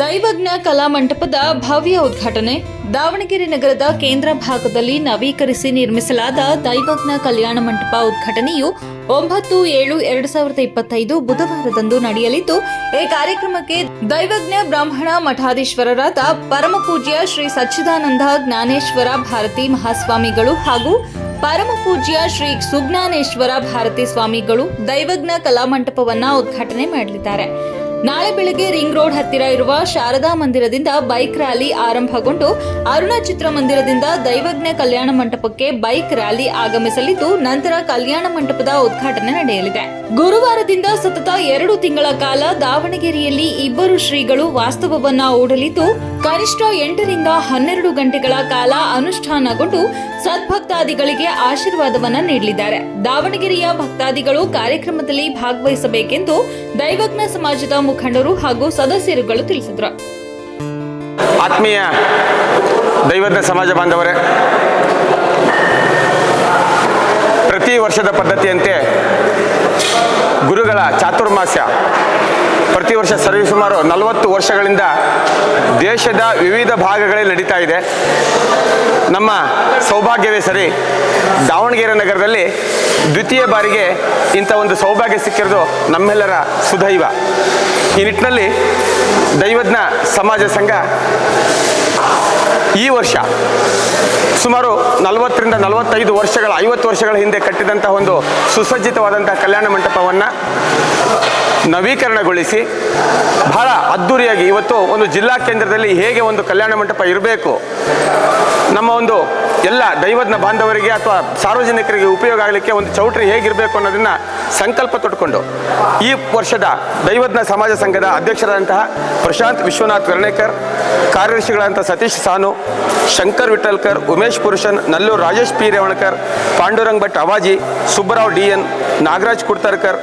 ದೈವಜ್ಞ ಕಲಾಮಂಟಪದ ಭವ್ಯ ಉದ್ಘಾಟನೆ. ದಾವಣಗೆರೆ ನಗರದ ಕೇಂದ್ರ ಭಾಗದಲ್ಲಿ ನವೀಕರಿಸಿ ನಿರ್ಮಿಸಲಾದ ದೈವಜ್ಞ ಕಲ್ಯಾಣ ಮಂಟಪ ಉದ್ಘಾಟನೆಯು ಒಂಬತ್ತು ಏಳು ಎರಡು ಸಾವಿರದ ಇಪ್ಪತ್ತೈದು ಬುಧವಾರದಂದು ನಡೆಯಲಿದ್ದು, ಈ ಕಾರ್ಯಕ್ರಮಕ್ಕೆ ದೈವಜ್ಞ ಬ್ರಾಹ್ಮಣ ಮಠಾಧೀಶ್ವರರಾದ ಪರಮಪೂಜ್ಯ ಶ್ರೀ ಸಚ್ಚಿದಾನಂದ ಜ್ಞಾನೇಶ್ವರ ಭಾರತಿ ಮಹಾಸ್ವಾಮಿಗಳು ಹಾಗೂ ಪರಮಪೂಜ್ಯ ಶ್ರೀ ಸುಜ್ಞಾನೇಶ್ವರ ಭಾರತಿ ಸ್ವಾಮಿಗಳು ದೈವಜ್ಞ ಕಲಾಮಂಟಪವನ್ನ ಉದ್ಘಾಟನೆ ಮಾಡಲಿದ್ದಾರೆ. ನಾಳೆ ಬೆಳಗ್ಗೆ ರಿಂಗ್ ರೋಡ್ ಹತ್ತಿರ ಇರುವ ಶಾರದಾ ಮಂದಿರದಿಂದ ಬೈಕ್ ರ್ಯಾಲಿ ಆರಂಭಗೊಂಡು ಅರುಣ ಚಿತ್ರಮಂದಿರದಿಂದ ದೈವಜ್ಞ ಕಲ್ಯಾಣ ಮಂಟಪಕ್ಕೆ ಬೈಕ್ ರ್ಯಾಲಿ ಆಗಮಿಸಲಿದ್ದು ನಂತರ ಕಲ್ಯಾಣ ಮಂಟಪದ ಉದ್ಘಾಟನೆ ನಡೆಯಲಿದೆ. ಗುರುವಾರದಿಂದ ಸತತ ಎರಡು ತಿಂಗಳ ಕಾಲ ದಾವಣಗೆರೆಯಲ್ಲಿ ಇಬ್ಬರು ಶ್ರೀಗಳು ವಾಸ್ತವವನ್ನ ಓಡಲಿದ್ದು ಕನಿಷ್ಠ ಎಂಟರಿಂದ ಹನ್ನೆರಡು ಗಂಟೆಗಳ ಕಾಲ ಅನುಷ್ಠಾನಗೊಂಡು ಸದ್ಭಕ್ತಾದಿಗಳಿಗೆ ಆಶೀರ್ವಾದವನ್ನ ನೀಡಲಿದ್ದಾರೆ. ದಾವಣಗೆರೆಯ ಭಕ್ತಾದಿಗಳು ಕಾರ್ಯಕ್ರಮದಲ್ಲಿ ಭಾಗವಹಿಸಬೇಕೆಂದು ದೈವಜ್ಞ ಸಮಾಜದ ಮುಖಂಡರು ಹಾಗೂ ಸದಸ್ಯರುಗಳು ತಿಳಿಸಿದರು. ಆತ್ಮೀಯ ದೈವಜ್ಞ ಸಮಾಜ ಬಾಂಧವರೇ, ಪ್ರತಿ ವರ್ಷದ ಪದ್ಧತಿಯಂತೆ ಗುರುಗಳ ಚಾತುರ್ಮಾಸ್ಯ ಪ್ರತಿ ವರ್ಷ ಸರಿಸುಮಾರು ನಲವತ್ತು ವರ್ಷಗಳಿಂದ ದೇಶದ ವಿವಿಧ ಭಾಗಗಳಲ್ಲಿ ನಡೀತಾ ಇದೆ. ನಮ್ಮ ಸೌಭಾಗ್ಯವೇ ಸರಿ, ದಾವಣಗೆರೆ ನಗರದಲ್ಲಿ ದ್ವಿತೀಯ ಬಾರಿಗೆ ಇಂಥ ಒಂದು ಸೌಭಾಗ್ಯ ಸಿಕ್ಕಿರೋದು ನಮ್ಮೆಲ್ಲರ ಸುದೈವ. ಈ ನಿಟ್ಟಿನಲ್ಲಿ ದೈವಜ್ಞ ಸಮಾಜ ಸಂಘ ಈ ವರ್ಷ ಸುಮಾರು ನಲವತ್ತರಿಂದ ನಲವತ್ತೈದು ವರ್ಷಗಳ, ಐವತ್ತು ವರ್ಷಗಳ ಹಿಂದೆ ಕಟ್ಟಿದಂತಹ ಒಂದು ಸುಸಜ್ಜಿತವಾದಂತಹ ಕಲ್ಯಾಣ ಮಂಟಪವನ್ನು ನವೀಕರಣಗೊಳಿಸಿ ಬಹಳ ಅದ್ದೂರಿಯಾಗಿ ಇವತ್ತು ಒಂದು ಜಿಲ್ಲಾ ಕೇಂದ್ರದಲ್ಲಿ ಹೇಗೆ ಒಂದು ಕಲ್ಯಾಣ ಮಂಟಪ ಇರಬೇಕು, ನಮ್ಮ ಒಂದು ಎಲ್ಲ ದೈವಜ್ಞ ಬಾಂಧವರಿಗೆ ಅಥವಾ ಸಾರ್ವಜನಿಕರಿಗೆ ಉಪಯೋಗ ಆಗಲಿಕ್ಕೆ ಒಂದು ಚೌಟ್ರಿ ಹೇಗಿರಬೇಕು ಅನ್ನೋದನ್ನ ಸಂಕಲ್ಪ ತೊಟ್ಕೊಂಡು ಈ ವರ್ಷದ ದೈವಜ್ಞ ಸಮಾಜ ಸಂಘದ ಅಧ್ಯಕ್ಷರಾದಂತಹ Prashant Vishwanath Varnekar, ಕಾರ್ಯದರ್ಶಿಗಳಾದಂಥ Satish Sanu, Shankar Vithalkar Umesh Purushan, Nallur Rajesh P Revankar, Pandurang Bhat Awaji, Subbarao D N, Nagaraj Kudtarkar,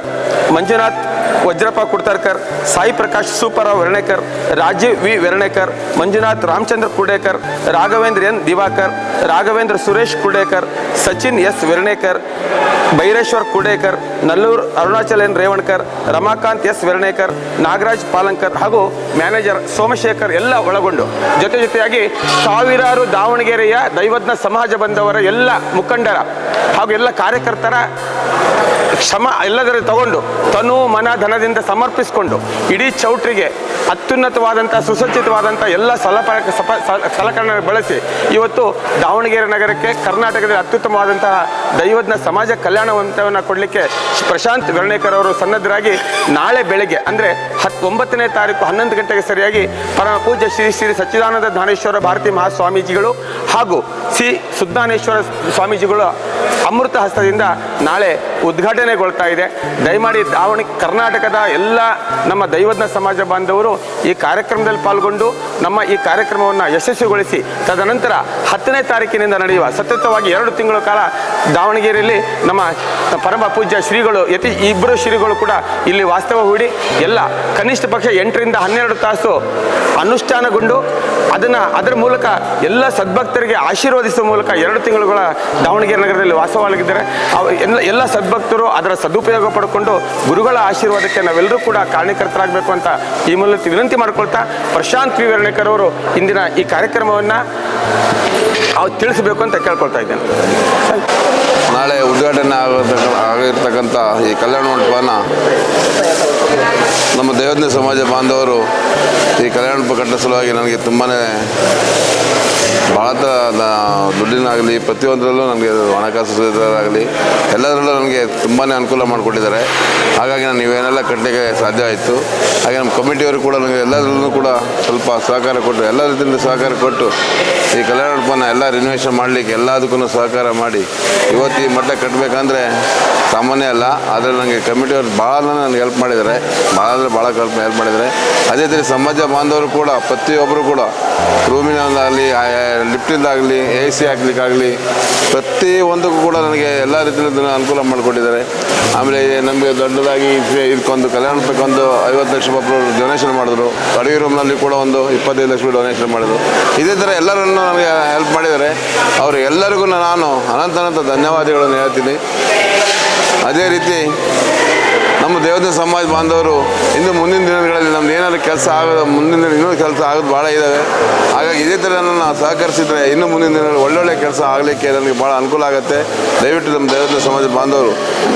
Manjunath Vajrappa Kudtarkar, Sai Prakash Suparao Varnekar, Rajeev V Varnekar, Manjunath Ramachandra Kudekar Raghavendra N Diwakar, Raghavendra Suresh Kudekar Sachin S Varnekar Byreshwar Kudekar Nallur Arunachal N Revankar, Ramakant S Vernekar, Nagaraj Palankar ಹಾಗೂ manager Somashekar ಎಲ್ಲ ಒಳಗೊಂಡು. ಜೊತೆ ಜೊತೆಯಾಗಿ ಸಾವಿರಾರು ದಾವಣಗೆರೆಯ ದೈವಜ್ಞ ಸಮಾಜ ಬಂದವರ ಎಲ್ಲ ಮುಖಂಡರ ಹಾಗೂ ಎಲ್ಲ ಕಾರ್ಯಕರ್ತರ ಶ್ರಮ ಎಲ್ಲದರ ತಗೊಂಡು ತನು ಮನ ಧನದಿಂದ ಸಮರ್ಪಿಸಿಕೊಂಡು ಇಡೀ ಚೌಟ್ರಿಗೆ ಅತ್ಯುನ್ನತವಾದಂಥ, ಸುಸಜ್ಜಿತವಾದಂಥ ಎಲ್ಲ ಸಲಪ ಸಪ ಸಲಕರಣೆ ಬಳಸಿ ಇವತ್ತು ದಾವಣಗೆರೆ ನಗರಕ್ಕೆ ಕರ್ನಾಟಕದಲ್ಲಿ ಅತ್ಯುತ್ತಮವಾದಂತಹ ದೈವಜ್ಞ ಸಮಾಜ ಕಲ್ಯಾಣವಂತವನ್ನು ಕೊಡಲಿಕ್ಕೆ ಪ್ರಶಾಂತ್ ವರ್ಣೇಕರ್ ಅವರು ಸನ್ನದ್ಧರಾಗಿ ನಾಳೆ ಬೆಳಗ್ಗೆ ಅಂದರೆ ಹತ್ ಒಂಬತ್ತನೇ ತಾರೀಕು ಹನ್ನೊಂದು ಗಂಟೆಗೆ ಸರಿಯಾಗಿ ಪರಮ ಪೂಜ್ಯ ಶ್ರೀ ಶ್ರೀ ಸಚ್ಚಿದಾನಂದ ಜ್ಞಾನೇಶ್ವರ ಭಾರತಿ ಮಹಾಸ್ವಾಮೀಜಿಗಳು ಹಾಗೂ ಶ್ರೀ ಸುಜ್ಞಾನೇಶ್ವರ ಸ್ವಾಮೀಜಿಗಳು ಅಮೃತ ಹಸ್ತದಿಂದ ನಾಳೆ ಉದ್ಘಾಟನೆಗೊಳ್ತಾ ಇದೆ. ದಯಮಾಡಿ ದಾವಣಿ ಕರ್ನಾಟಕದ ಎಲ್ಲ ನಮ್ಮ ದೈವಜ್ಞ ಸಮಾಜ ಬಾಂಧವರು ಈ ಕಾರ್ಯಕ್ರಮದಲ್ಲಿ ಪಾಲ್ಗೊಂಡು ನಮ್ಮ ಈ ಕಾರ್ಯಕ್ರಮವನ್ನು ಯಶಸ್ವಿಗೊಳಿಸಿ, ತದನಂತರ ಹತ್ತನೇ ತಾರೀಕಿನಿಂದ ನಡೆಯುವ ಸತತವಾಗಿ ಎರಡು ತಿಂಗಳ ಕಾಲ ದಾವಣಗೆರೆಯಲ್ಲಿ ನಮ್ಮ ಪರಮ ಪೂಜ್ಯ ಶ್ರೀಗಳು, ಯತಿ ಇಬ್ಬರು ಶ್ರೀಗಳು ಕೂಡ ಇಲ್ಲಿ ವಾಸ್ತವ ಹೂಡಿ ಎಲ್ಲ ಕನಿಷ್ಠ ಪಕ್ಷ ಎಂಟರಿಂದ ಹನ್ನೆರಡು ತಾಸು ಅನುಷ್ಠಾನಗೊಂಡು ಅದನ್ನು ಅದರ ಮೂಲಕ ಎಲ್ಲ ಸದ್ಭಕ್ತರಿಗೆ ಆಶೀರ್ವದಿಸುವ ಮೂಲಕ ಎರಡು ತಿಂಗಳುಗಳ ದಾವಣಗೆರೆ ನಗರದಲ್ಲಿ ವಾಸವಾಗಿದ್ದಾರೆ. ಎಲ್ಲ ಎಲ್ಲ ಸದ್ಭಕ್ತರು ಅದರ ಸದುಪಯೋಗ ಪಡ್ಕೊಂಡು ಗುರುಗಳ ಆಶೀರ್ವಾದಕ್ಕೆ ನಾವೆಲ್ಲರೂ ಕೂಡ ಕಾರಣೀಕರ್ತರಾಗಬೇಕು ಅಂತ ಈ ಮೂಲಕ ವಿನಂತಿ ಮಾಡ್ಕೊಳ್ತಾ ಪ್ರಶಾಂತ್ ವಿ ವರ್ಣೇಕರ್ ಅವರು ಇಂದಿನ ಈ ಕಾರ್ಯಕ್ರಮವನ್ನು ತಿಳಿಸಬೇಕು ಅಂತ ಕೇಳ್ಕೊಳ್ತಾ ಇದ್ದೇನೆ. ನಾಳೆ ಉದ್ಘಾಟನೆ ಆಗಿರ್ತಕ್ಕ ಆಗಿರ್ತಕ್ಕಂಥ ಈ ಕಲ್ಯಾಣ ಮಂಟಪನ ನಮ್ಮ ದೇವಜ್ಞ ಸಮಾಜ ಬಾಂಧವರು ಈ ಕಲ್ಯಾಣ ಮಂಟಪ ಸಲುವಾಗಿ ನನಗೆ ತುಂಬಾ ಭಾಳ ದುಡ್ಡಿನಾಗಲಿ ಪ್ರತಿಯೊಂದರಲ್ಲೂ ನನಗೆ ಹಣಕಾಸು ಆಗಲಿ ಎಲ್ಲದರಲ್ಲೂ ನನಗೆ ತುಂಬಾ ಅನುಕೂಲ ಮಾಡಿಕೊಟ್ಟಿದ್ದಾರೆ. ಹಾಗಾಗಿ ನಾನು ಇವೇನೆಲ್ಲ ಕಟ್ಟಲಿಕ್ಕೆ ಸಾಧ್ಯ ಆಯಿತು. ಹಾಗೆ ನಮ್ಮ ಕಮಿಟಿಯವರು ಕೂಡ ನನಗೆ ಎಲ್ಲದರಲ್ಲೂ ಕೂಡ ಸ್ವಲ್ಪ ಸಹಕಾರ ಕೊಟ್ಟು ಎಲ್ಲ ರೀತಿಯಿಂದ ಸಹಕಾರ ಕೊಟ್ಟು ಈ ಕಲ್ಯಾಣ ಮಂಟಪನ ಎಲ್ಲ ರಿನೋವೇಷನ್ ಮಾಡಲಿಕ್ಕೆ ಎಲ್ಲದಕ್ಕೂ ಸಹಕಾರ ಮಾಡಿ ಇವತ್ತು ಈ ಮಟ್ಟ ಕಟ್ಟಬೇಕಂದ್ರೆ ಸಾಮಾನ್ಯ ಅಲ್ಲ, ಆದರೆ ನನಗೆ ಕಮಿಟಿಯವರು ಭಾಳ ನನಗೆ ಹೆಲ್ಪ್ ಮಾಡಿದ್ದಾರೆ. ಭಾಳ ಅಂದರೆ ಭಾಳ ಹೆಲ್ಪ್ ಹೆಲ್ಪ್ ಮಾಡಿದ್ದಾರೆ. ಅದೇ ರೀತಿ ಸಮಾಜ ಬಾಂಧವರು ಕೂಡ, ಪ್ರತಿಯೊಬ್ಬರು ಕೂಡ ರೂಮಿನಲ್ಲಾಗಲಿ ಲಿಫ್ಟಿಂದಾಗಲಿ ಎ ಸಿ ಹಾಕ್ಲಿಕ್ಕಾಗಲಿ, ಪ್ರತಿ ಒಂದಕ್ಕೂ ಕೂಡ ನನಗೆ ಎಲ್ಲ ರೀತಿಯಿಂದ ಅನುಕೂಲ ಮಾಡಿಕೊಟ್ಟಿದ್ದಾರೆ. ಆಮೇಲೆ ನಮಗೆ ದೊಡ್ಡದಾಗಿ ಇದ್- ಇದಕ್ಕೊಂದು ಕಲ್ಯಾಣ ಮಂಟಪಕ್ಕೊಂದು ಐವತ್ತು ಲಕ್ಷ ಒಬ್ಬರು ಡೊನೇಷನ್ ಮಾಡಿದ್ರು. ಅಡುಗೆ ರೂಮ್ನಲ್ಲಿ ಕೂಡ ಒಂದು ಇಪ್ಪತ್ತೈದು ಲಕ್ಷ ಡೊನೇಷನ್ ಮಾಡಿದರು. ಇದೇ ಥರ ಎಲ್ಲರನ್ನು ನನಗೆ ಹೆಲ್ಪ್ ಮಾಡಿದ್ದಾರೆ. ಅವರು ಎಲ್ಲರಿಗೂ ನಾನು ಅನಂತ ಅನಂತ ಧನ್ಯವಾದಗಳನ್ನು ಹೇಳ್ತೀನಿ. ಅದೇ ರೀತಿ ನಮ್ಮ ದೇವದ ಸಮಾಜ ಬಾಂಧವರು ಇನ್ನು ಮುಂದಿನ ದಿನಗಳಲ್ಲಿ ನಮ್ದು ಏನಾದ್ರು ಕೆಲಸ ಆಗೋದು, ಮುಂದಿನ ದಿನ ಇನ್ನೂ ಕೆಲಸ ಆಗೋದು ಭಾಳ ಇದ್ದಾವೆ ಹಾಗಾಗಿ ಇದೇ ಥರ ನಾನು ಸಹಕರಿಸಿದರೆ ಇನ್ನು ಮುಂದಿನ ದಿನಗಳಲ್ಲಿ ಒಳ್ಳೊಳ್ಳೆ ಕೆಲಸ ಆಗಲಿಕ್ಕೆ ನನಗೆ ಭಾಳ ಅನುಕೂಲ ಆಗುತ್ತೆ. ದಯವಿಟ್ಟು ನಮ್ಮ ದೇವದ ಸಮಾಜ ಬಾಂಧವರು,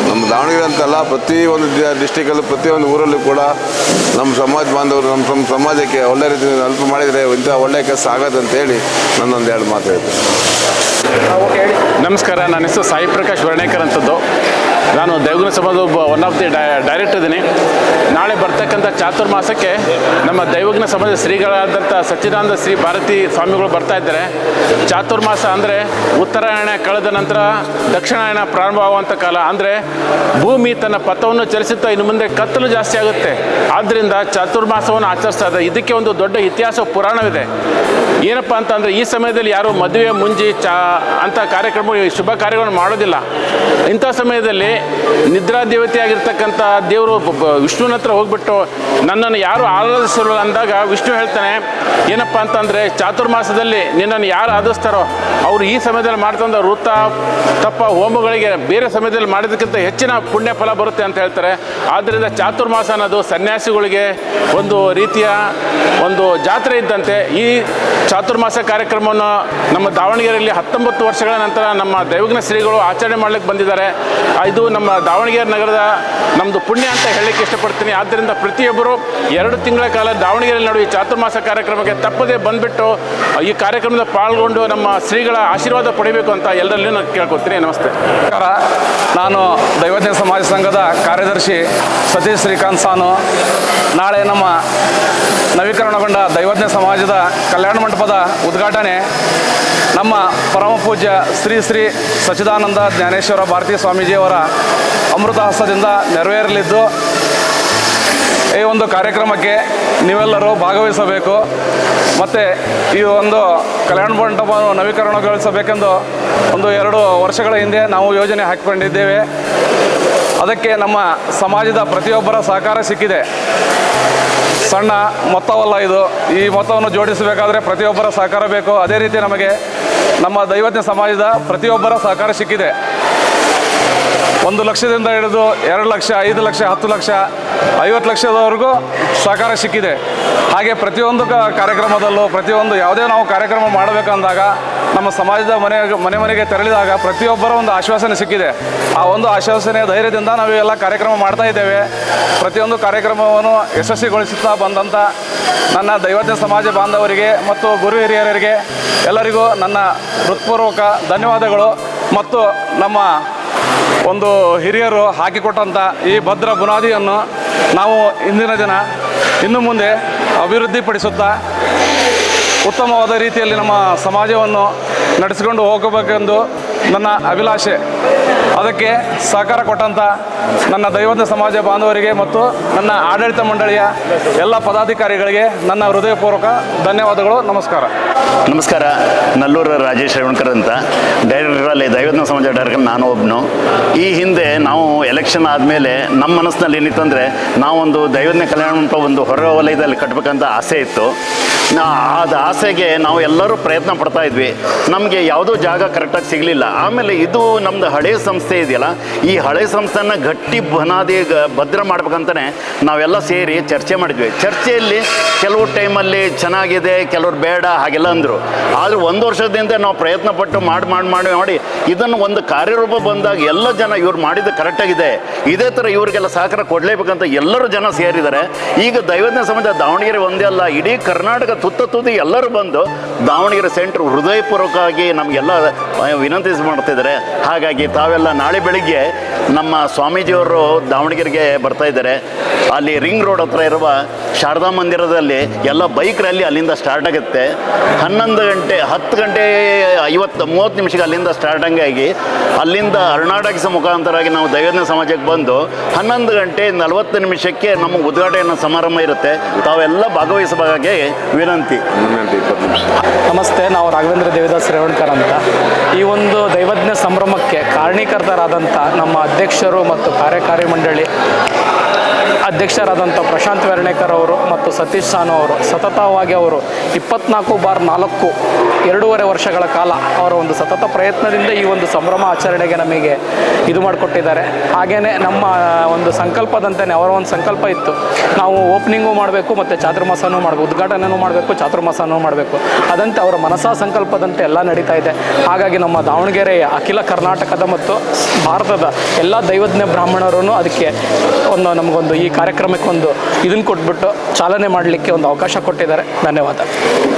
ನಮ್ಮ ದಾವಣಗೆರೆ ಅಂತಲ್ಲ ಪ್ರತಿ ಒಂದು ಡಿಸ್ಟಿಕಲ್ಲೂ ಪ್ರತಿಯೊಂದು ಊರಲ್ಲೂ ಕೂಡ ನಮ್ಮ ಸಮಾಜ ಬಾಂಧವರು ನಮ್ಮ ನಮ್ಮ ಸಮಾಜಕ್ಕೆ ಒಳ್ಳೆ ರೀತಿಯಲ್ಲಿ ಹೆಲ್ಪ್ ಮಾಡಿದರೆ ಇಂಥ ಒಳ್ಳೆ ಕೆಲಸ ಆಗತ್ತೆ ಅಂತೇಳಿ ನನ್ನೊಂದು ಎರಡು ಮಾತು ಹೇಳ್ತೀನಿ. ನಮಸ್ಕಾರ, ನನ್ನ ಹೆಸರು ಸಾಯಿ ಪ್ರಕಾಶ್ ವರ್ಣೇಕರ್ ಅಂತದ್ದು. ನಾನು ದೇವಗುಣ ಸಮಾಜದ ಒನ್ ಆಫ್ ದಿ ಡೈರೆಕ್ಟರ್ ಇದ್ದೀನಿ ನಾಳೆ ಬರ್ತಕ್ಕಂಥ ಚಾತುರ್ಮಾಸಕ್ಕೆ ನಮ್ಮ ದೈವಜ್ಞ ಸಮಾಜದ ಶ್ರೀಗಳಾದಂಥ ಸಚ್ಚಿದಾನಂದ ಶ್ರೀ ಭಾರತಿ ಸ್ವಾಮಿಗಳು ಬರ್ತಾ ಇದ್ದಾರೆ. ಚಾತುರ್ಮಾಸ ಅಂದರೆ ಉತ್ತರಾಯಣ ಕಳೆದ ನಂತರ ದಕ್ಷಿಣಾಯಣ ಪ್ರಾರಂಭವಾಗುವಂಥ ಕಾಲ. ಅಂದರೆ ಭೂಮಿ ತನ್ನ ಪಥವನ್ನು ಚಲಿಸುತ್ತಾ ಇನ್ನು ಮುಂದೆ ಕತ್ತಲು ಜಾಸ್ತಿ ಆಗುತ್ತೆ. ಆದ್ದರಿಂದ ಚಾತುರ್ಮಾಸವನ್ನು ಆಚರಿಸ್ತಾ ಇದೆ. ಇದಕ್ಕೆ ಒಂದು ದೊಡ್ಡ ಇತಿಹಾಸ ಪುರಾಣವಿದೆ. ಏನಪ್ಪ ಅಂತಂದರೆ ಈ ಸಮಯದಲ್ಲಿ ಯಾರು ಮದುವೆ, ಮುಂಜಿ, ಚಾ ಅಂಥ ಕಾರ್ಯಕ್ರಮ ಶುಭ ಕಾರ್ಯಗಳನ್ನು ಮಾಡೋದಿಲ್ಲ. ಇಂಥ ಸಮಯದಲ್ಲಿ ನಿದ್ರಾ ದೇವತೆಯಾಗಿರ್ತಕ್ಕಂಥ ದೇವರು ಬ- ಬ- ವಿಷ್ಣುವಿನ ಹತ್ರ ಹೋಗ್ಬಿಟ್ಟು ನನ್ನನ್ನು ಯಾರು ಆರಾಧಿಸಲು ಅಂದಾಗ ವಿಷ್ಣು ಹೇಳ್ತಾನೆ, ಏನಪ್ಪ ಅಂತಂದರೆ ಚಾತುರ್ಮಾಸದಲ್ಲಿ ನಿನ್ನನ್ನು ಯಾರು ಆಧರಿಸ್ತಾರೋ ಅವರು ಈ ಸಮಯದಲ್ಲಿ ಮಾಡ್ತಂದ ವೃತ್ತ ತಪ್ಪ ಹೋಮಗಳಿಗೆ ಬೇರೆ ಸಮಯದಲ್ಲಿ ಮಾಡೋದಕ್ಕಿಂತ ಹೆಚ್ಚಿನ ಪುಣ್ಯ ಫಲ ಬರುತ್ತೆ ಅಂತ ಹೇಳ್ತಾರೆ. ಆದ್ದರಿಂದ ಚಾತುರ್ಮಾಸ ಅನ್ನೋದು ಸನ್ಯಾಸಿಗಳಿಗೆ ಒಂದು ರೀತಿಯ ಒಂದು ಜಾತ್ರೆ ಇದ್ದಂತೆ. ಈ ಚಾತುರ್ಮಾಸ ಕಾರ್ಯಕ್ರಮವನ್ನು ನಮ್ಮ ದಾವಣಗೆರೆಯಲ್ಲಿ ಹತ್ತೊಂಬತ್ತು ವರ್ಷಗಳ ನಂತರ ನಮ್ಮ ದೈವಜ್ಞ ಶ್ರೀಗಳು ಆಚರಣೆ ಮಾಡ್ಲಿಕ್ಕೆ ಬಂದಿದ್ದಾರೆ. ಇದು ನಮ್ಮ ದಾವಣಗೆರೆ ನಗರದ ನಮ್ಮದು ಪುಣ್ಯ ಅಂತ ಹೇಳಲಿಕ್ಕೆ ಇಷ್ಟಪಡ್ತೀನಿ. ಆದ್ದರಿಂದ ಪ್ರತಿಯೊಬ್ಬರು ಎರಡು ತಿಂಗಳ ಕಾಲ ನಡೆಯುವ ಈ ಚಾತುರ್ಮಾಸ ಕಾರ್ಯಕ್ರಮಕ್ಕೆ ತಪ್ಪದೇ ಬಂದುಬಿಟ್ಟು, ಈ ಕಾರ್ಯಕ್ರಮದ ಪಾಲ್ಗೊಂಡು ನಮ್ಮ ಶ್ರೀಗಳ ಆಶೀರ್ವಾದ ಪಡಿಬೇಕು ಅಂತ ಎಲ್ಲರಲ್ಲೂ ನಾನು ಕೇಳ್ಕೊತೀನಿ ನಮಸ್ತೆ. ನಮಸ್ಕಾರ. ನಾನು ದೈವಜ್ಞ ಸಮಾಜ ಸಂಘದ ಕಾರ್ಯದರ್ಶಿ ಸತೀಶ್ ಶ್ರೀಕಾಂತ್ ಸಾನು. ನಾಳೆ ನಮ್ಮ ನವೀಕರಣಗೊಂಡ ದೈವಜ್ಞ ಸಮಾಜದ ಕಲ್ಯಾಣ ಮಂಟಪದ ಉದ್ಘಾಟನೆ ನಮ್ಮ ಪರಮ ಪೂಜ್ಯ ಶ್ರೀ ಶ್ರೀ ಸಚ್ಚಿದಾನಂದ ಜ್ಞಾನೇಶ್ವರ ಭಾರತೀ ಸ್ವಾಮೀಜಿಯವರ ಅಮೃತ ಹಸ್ತದಿಂದ ನೆರವೇರಲಿದ್ದು ಈ ಒಂದು ಕಾರ್ಯಕ್ರಮಕ್ಕೆ ನೀವೆಲ್ಲರೂ ಭಾಗವಹಿಸಬೇಕು. ಮತ್ತು ಈ ಒಂದು ಕಲ್ಯಾಣ ಮಂಟಪವನ್ನು ನವೀಕರಣಗೊಳಿಸಬೇಕೆಂದು ಒಂದು ಎರಡು ವರ್ಷಗಳ ಹಿಂದೆ ನಾವು ಯೋಜನೆ ಹಾಕಿಕೊಂಡಿದ್ದೇವೆ. ಅದಕ್ಕೆ ನಮ್ಮ ಸಮಾಜದ ಪ್ರತಿಯೊಬ್ಬರ ಸಹಕಾರ ಸಿಕ್ಕಿದೆ. ಸಣ್ಣ ಮೊತ್ತವಲ್ಲ ಇದು. ಈ ಮೊತ್ತವನ್ನು ಜೋಡಿಸಬೇಕಾದ್ರೆ ಪ್ರತಿಯೊಬ್ಬರ ಸಹಕಾರ ಬೇಕು. ಅದೇ ರೀತಿ ನಮಗೆ ನಮ್ಮ ದೈವಜ್ಞ ಸಮಾಜದ ಪ್ರತಿಯೊಬ್ಬರ ಸಹಕಾರ ಸಿಕ್ಕಿದೆ. ಒಂದು ಲಕ್ಷದಿಂದ ಹಿಡಿದು ಎರಡು ಲಕ್ಷ, ಐದು ಲಕ್ಷ, ಹತ್ತು ಲಕ್ಷ, ಐವತ್ತು ಲಕ್ಷದವರೆಗೂ ಸಹಕಾರ ಸಿಕ್ಕಿದೆ. ಹಾಗೆ ಪ್ರತಿಯೊಂದು ಕಾರ್ಯಕ್ರಮದಲ್ಲೂ ಪ್ರತಿಯೊಂದು ಯಾವುದೇ ನಾವು ಕಾರ್ಯಕ್ರಮ ಮಾಡಬೇಕಂದಾಗ ನಮ್ಮ ಸಮಾಜದ ಮನೆ ಮನೆ ಮನೆಗೆ ತೆರಳಿದಾಗ ಪ್ರತಿಯೊಬ್ಬರ ಒಂದು ಆಶ್ವಾಸನೆ ಸಿಕ್ಕಿದೆ. ಆ ಒಂದು ಆಶ್ವಾಸನೆಯ ಧೈರ್ಯದಿಂದ ನಾವು ಎಲ್ಲ ಕಾರ್ಯಕ್ರಮ ಮಾಡ್ತಾ ಇದ್ದೇವೆ. ಪ್ರತಿಯೊಂದು ಕಾರ್ಯಕ್ರಮವನ್ನು ಯಶಸ್ವಿಗೊಳಿಸುತ್ತಾ ಬಂದಂಥ ನನ್ನ ದೈವತ್ಯ ಸಮಾಜ ಬಾಂಧವರಿಗೆ ಮತ್ತು ಗುರು ಹಿರಿಯರಿಗೆ ಎಲ್ಲರಿಗೂ ನನ್ನ ಹೃತ್ಪೂರ್ವಕ ಧನ್ಯವಾದಗಳು. ಮತ್ತು ನಮ್ಮ ಒಂದು ಹಿರಿಯರು ಹಾಕಿಕೊಟ್ಟಂಥ ಈ ಭದ್ರ ಬುನಾದಿಯನ್ನು ನಾವು ಇಂದಿನ ದಿನ ಇನ್ನು ಮುಂದೆ ಅಭಿವೃದ್ಧಿಪಡಿಸುತ್ತಾ ಉತ್ತಮವಾದ ರೀತಿಯಲ್ಲಿ ನಮ್ಮ ಸಮಾಜವನ್ನು ನಡೆಸಿಕೊಂಡು ಹೋಗಬೇಕೆಂದು ನನ್ನ ಅಭಿಲಾಷೆ. ಅದಕ್ಕೆ ಸಹಕಾರ ಕೊಟ್ಟಂಥ ನನ್ನ ದೈವಜ್ಞ ಸಮಾಜ ಬಾಂಧವರಿಗೆ ಮತ್ತು ನನ್ನ ಆಡಳಿತ ಮಂಡಳಿಯ ಎಲ್ಲ ಪದಾಧಿಕಾರಿಗಳಿಗೆ ನನ್ನ ಹೃದಯಪೂರ್ವಕ ಧನ್ಯವಾದಗಳು, ನಮಸ್ಕಾರ. ನಮಸ್ಕಾರ. ನಲ್ಲೂರ ರಾಜೇಶ್ ರೇವಣ್ಕರ್ ಅಂತ. ಡೈರೆಕ್ಟರ್ ಅಲ್ಲಿ ದೈವಜ್ಞ ಸಮಾಜ ಡೈರೆಕ್ಟರ್ ನಾನು ಒಬ್ಬನು ಈ ಹಿಂದೆ ನಾವು ಎಲೆಕ್ಷನ್ ಆದಮೇಲೆ ನಮ್ಮ ಮನಸ್ಸಿನಲ್ಲಿ ಏನಿತ್ತು ಅಂದರೆ, ನಾವೊಂದು ದೈವಜ್ಞ ಕಲ್ಯಾಣ ಮಂಟಪ ಒಂದು ಹೊರ ವಲಯದಲ್ಲಿ ಕಟ್ಟಬೇಕಂತ ಆಸೆ ಇತ್ತು. ನಾ ಆಸೆಗೆ ನಾವು ಎಲ್ಲರೂ ಪ್ರಯತ್ನ ಪಡ್ತಾ ಇದ್ವಿ. ನಮಗೆ ಯಾವುದೋ ಜಾಗ ಕರೆಕ್ಟಾಗಿ ಸಿಗಲಿಲ್ಲ. ಆಮೇಲೆ ಇದು ನಮ್ಮದು ಹಳೆ ಸಂಸ್ಥೆ ಇದೆಯಲ್ಲ, ಈ ಹಳೆ ಸಂಸ್ಥೆನ ಗಟ್ಟಿ ಬನಾದಿ ಭದ್ರ ಮಾಡ್ಬೇಕಂತಲೇ ನಾವೆಲ್ಲ ಸೇರಿ ಚರ್ಚೆ ಮಾಡಿದ್ವಿ. ಚರ್ಚೆಯಲ್ಲಿ ಕೆಲವು ಟೈಮಲ್ಲಿ ಚೆನ್ನಾಗಿದೆ, ಕೆಲವ್ರು ಬೇಡ, ಹಾಗೆಲ್ಲ ಅಂದರು ಆದರೂ ಒಂದು ವರ್ಷದಿಂದ ನಾವು ಪ್ರಯತ್ನ ಪಟ್ಟು ಮಾಡಿ ಮಾಡಿ ಮಾಡಿ ಮಾಡಿ ಇದನ್ನು ಒಂದು ಕಾರ್ಯರೂಪ ಬಂದಾಗ ಎಲ್ಲ ಜನ ಇವ್ರು ಮಾಡಿದ್ದು ಕರೆಕ್ಟಾಗಿದೆ ಇದೇ ಥರ ಇವರಿಗೆಲ್ಲ ಸಹಕಾರ ಕೊಡಲೇಬೇಕಂತ ಎಲ್ಲರೂ ಜನ ಸೇರಿದ್ದಾರೆ. ಈಗ ದೈವಜ್ಞ ಸಮಾಜ ದಾವಣಗೆರೆ ಒಂದೇ ಅಲ್ಲ, ಇಡೀ ಕರ್ನಾಟಕ ತುತ್ತ ತುದಿ ಎಲ್ಲರೂ ಬಂದು ದಾವಣಗೆರೆ ಸೆಂಟ್ರ್ ಹೃದಯಪೂರ್ವಕವಾಗಿ ನಮಗೆಲ್ಲ ವಿನಂತಿ ಮಾಡ್ತಿದ್ದಾರೆ. ಹಾಗಾಗಿ ತಾವೆಲ್ಲ ನಾಳೆ ಬೆಳಿಗ್ಗೆ ನಮ್ಮ ಸ್ವಾಮೀಜಿಯವರು ದಾವಣಗೆರೆಗೆ ಬರ್ತಾ ಇದ್ದಾರೆ. ಅಲ್ಲಿ ರಿಂಗ್ ರೋಡ್ ಹತ್ರ ಇರುವ ಶಾರದಾ ಮಂದಿರದಲ್ಲಿ ಎಲ್ಲ ಬೈಕ್ ರ್ಯಾಲಿ ಅಲ್ಲಿಂದ ಸ್ಟಾರ್ಟ್ ಆಗುತ್ತೆ. ಹನ್ನೊಂದು ಗಂಟೆ ಹತ್ತು ಗಂಟೆ ಐವತ್ತು ಮೂವತ್ತು ನಿಮಿಷಕ್ಕೆ ಅಲ್ಲಿಂದ ಸ್ಟಾರ್ಟ್ ಆಗಿ ಅಲ್ಲಿಂದ ಅರುಣಾಟಕಿಸ ಮುಖಾಂತರವಾಗಿ ನಾವು ದೈವಜ್ಞ ಸಮಾಜಕ್ಕೆ ಬಂದು ಹನ್ನೊಂದು ಗಂಟೆ ನಲವತ್ತು ನಿಮಿಷಕ್ಕೆ ನಮ್ಮ ಉದ್ಘಾಟನೆ ಸಮಾರಂಭ ಇರುತ್ತೆ. ತಾವೆಲ್ಲ ಭಾಗವಹಿಸಬೇಕಾಗಿ ವಿನಂತಿ. ನಮಸ್ತೆ ನಾವು ರಾಘವೇಂದ್ರ ದೇವದಾಸ್ ರೇವಣ್ಕರ್ ಅಂತ. ಈ ಒಂದು ದೈವಜ್ಞ ಸಂಭ್ರಮಕ್ಕೆ ಕಾರಣೀಕರ್ತರಾದಂಥ ನಮ್ಮ ಅಧ್ಯಕ್ಷರು ಮತ್ತು ಕಾರ್ಯಕಾರಿ ಮಂಡಳಿ ಅಧ್ಯಕ್ಷರಾದಂಥ ಪ್ರಶಾಂತ್ ವೆರ್ಣೇಕರ್ ಅವರು ಮತ್ತು ಸತೀಶ್ ಸಾನು ಅವರು ಸತತವಾಗಿ ಅವರು ಇಪ್ಪತ್ನಾಲ್ಕು ಬಾರ್ ನಾಲ್ಕು ಎರಡೂವರೆ ವರ್ಷಗಳ ಕಾಲ ಅವರ ಒಂದು ಸತತ ಪ್ರಯತ್ನದಿಂದ ಈ ಒಂದು ಸಂಭ್ರಮ ಆಚರಣೆಗೆ ನಮಗೆ ಇದು ಮಾಡಿಕೊಟ್ಟಿದ್ದಾರೆ. ಹಾಗೆಯೇ ನಮ್ಮ ಒಂದು ಸಂಕಲ್ಪದಂತೆಯೇ ಅವರ ಒಂದು ಸಂಕಲ್ಪ ಇತ್ತು. ನಾವು ಓಪನಿಂಗು ಮಾಡಬೇಕು, ಮತ್ತು ಚಾತುರ್ಮಾಸನೂ ಮಾಡಬೇಕು ಉದ್ಘಾಟನೆಯೂ ಮಾಡಬೇಕು, ಚಾತುರ್ಮಾಸನೂ ಮಾಡಬೇಕು. ಅದಂತೆ ಅವರ ಮನಸಾ ಸಂಕಲ್ಪದಂತೆ ಎಲ್ಲ ನಡೀತಾ ಇದೆ. ಹಾಗಾಗಿ ನಮ್ಮ ದಾವಣಗೆರೆಯ ಅಖಿಲ ಕರ್ನಾಟಕದ ಮತ್ತು ಭಾರತದ ಎಲ್ಲ ದೈವಜ್ಞ ಬ್ರಾಹ್ಮಣರು ಅದಕ್ಕೆ ಒಂದು ನಮಗೊಂದು ಈ ಕಾರ್ಯಕ್ರಮಕ್ಕೊಂದು ಇದನ್ನು ಕೊಟ್ಬಿಟ್ಟು ಚಾಲನೆ ಮಾಡಲಿಕ್ಕೆ ಒಂದು ಅವಕಾಶ ಕೊಟ್ಟಿದ್ದಾರೆ. ಧನ್ಯವಾದ.